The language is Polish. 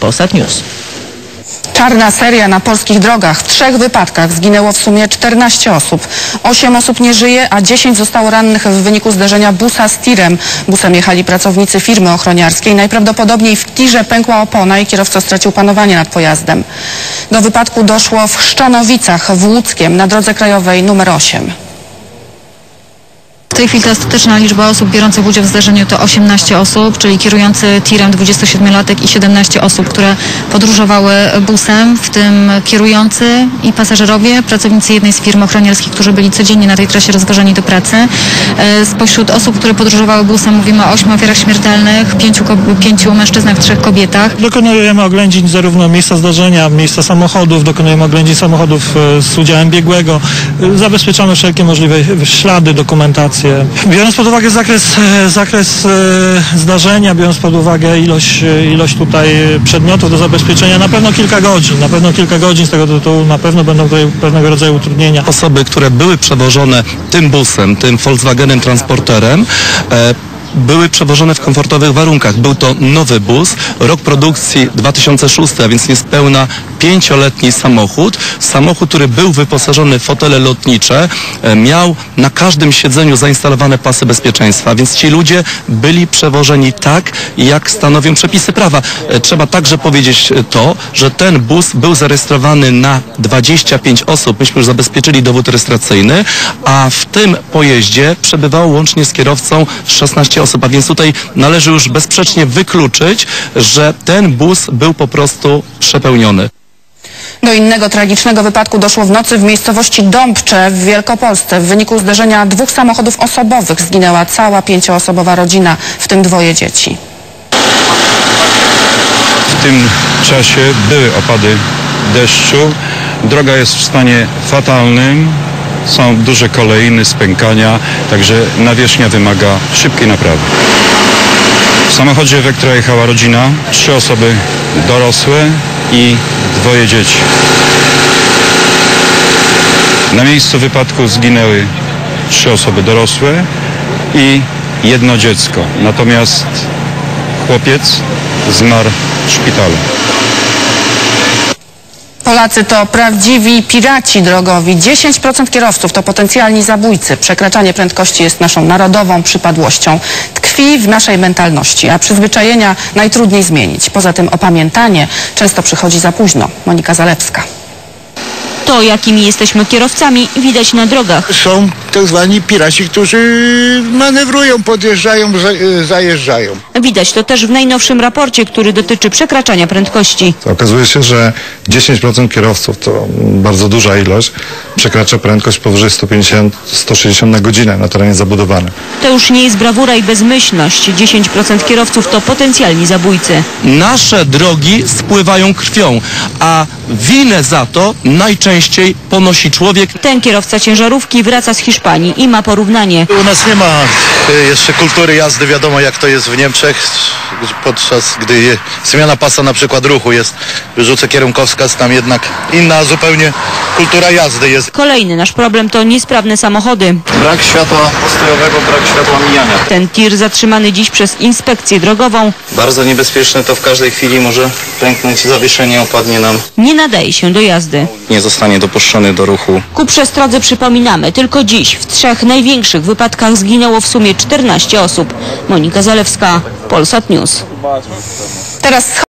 Polsat News. Czarna seria na polskich drogach. W trzech wypadkach zginęło w sumie 14 osób. 8 osób nie żyje, a 10 zostało rannych w wyniku zderzenia busa z tirem. Busem jechali pracownicy firmy ochroniarskiej. Najprawdopodobniej w tirze pękła opona i kierowca stracił panowanie nad pojazdem. Do wypadku doszło w Chrzczanowicach w Łódzkiem na drodze krajowej numer 8. Tej chwili ta ostateczna liczba osób biorących udział w zdarzeniu to 18 osób, czyli kierujący tirem 27-latek i 17 osób, które podróżowały busem, w tym kierujący i pasażerowie, pracownicy jednej z firm ochroniarskich, którzy byli codziennie na tej trasie rozważani do pracy. E, Spośród osób, które podróżowały busem mówimy o 8 ofiarach śmiertelnych, 5, pięciu mężczyznach, 3 kobietach. Dokonujemy oględzin zarówno miejsca zdarzenia, miejsca samochodów, dokonujemy oględzin samochodów e, z udziałem biegłego, E, zabezpieczamy wszelkie możliwe ślady, Biorąc pod uwagę zakres, e, zakres e, zdarzenia, biorąc pod uwagę ilość, e, ilość tutaj przedmiotów do zabezpieczenia, na pewno kilka godzin, na pewno kilka godzin z tego tytułu na pewno będą tutaj pewnego rodzaju utrudnienia. osoby, które były przewożone tym busem, tym Volkswagenem transporterem, były przewożone w komfortowych warunkach. Był to nowy bus, rok produkcji 2006, a więc niespełna pięcioletni samochód. Samochód, który był wyposażony w fotele lotnicze, e, miał na każdym siedzeniu zainstalowane pasy bezpieczeństwa, więc ci ludzie byli przewożeni tak, jak stanowią przepisy prawa. E, Trzeba także powiedzieć e, to, że ten bus był zarejestrowany na 25 osób. Myśmy już zabezpieczyli dowód rejestracyjny, a w tym pojeździe przebywało łącznie z kierowcą 16 osób, a więc tutaj należy już bezsprzecznie wykluczyć, że ten bus był po prostu przepełniony. Do innego tragicznego wypadku doszło w nocy w miejscowości Dąbcze w Wielkopolsce. W wyniku zderzenia dwóch samochodów osobowych zginęła cała pięcioosobowa rodzina, w tym dwoje dzieci. W tym czasie były opady deszczu. Droga jest w stanie fatalnym. Są duże kolejny, spękania, także nawierzchnia wymaga szybkiej naprawy. W samochodzie, którym jechała rodzina, trzy osoby dorosłe i dwoje dzieci. Na miejscu wypadku zginęły trzy osoby dorosłe i jedno dziecko. Natomiast chłopiec zmarł w szpitalu. Polacy to prawdziwi piraci drogowi. 10% kierowców to potencjalni zabójcy. Przekraczanie prędkości jest naszą narodową przypadłością. Tkwi w naszej mentalności, a przyzwyczajenia najtrudniej zmienić. Poza tym opamiętanie często przychodzi za późno. Monika Zalewska. To, jakimi jesteśmy kierowcami, widać na drogach. są tak zwani piraci, którzy manewrują, podjeżdżają, za- zajeżdżają. Widać to też w najnowszym raporcie, który dotyczy przekraczania prędkości. Okazuje się, że 10% kierowców, to bardzo duża ilość, przekracza prędkość powyżej 150-160 na godzinę na terenie zabudowanym. To już nie jest brawura i bezmyślność. 10% kierowców to potencjalni zabójcy. Nasze drogi spływają krwią, a winę za to najczęściej ponosi człowiek, Ten kierowca ciężarówki wraca z Hiszpanii i ma porównanie. U nas nie ma e, jeszcze kultury jazdy, wiadomo jak to jest w Niemczech, podczas gdy zmiana pasa na przykład ruchu jest, wyrzucę kierunkowskaz, tam jednak inna zupełnie kultura jazdy jest. Kolejny nasz problem to niesprawne samochody. Brak światła postojowego, brak światła mijania. Ten tir zatrzymany dziś przez inspekcję drogową Bardzo niebezpieczne to w każdej chwili może pęknąć zawieszenie, opadnie nam, nie nadaje się do jazdy. nie zostanie dopuszczony do ruchu. Ku przestrodze przypominamy, tylko dziś w trzech największych wypadkach zginęło w sumie 14 osób. Monika Zalewska, Polsat News. Teraz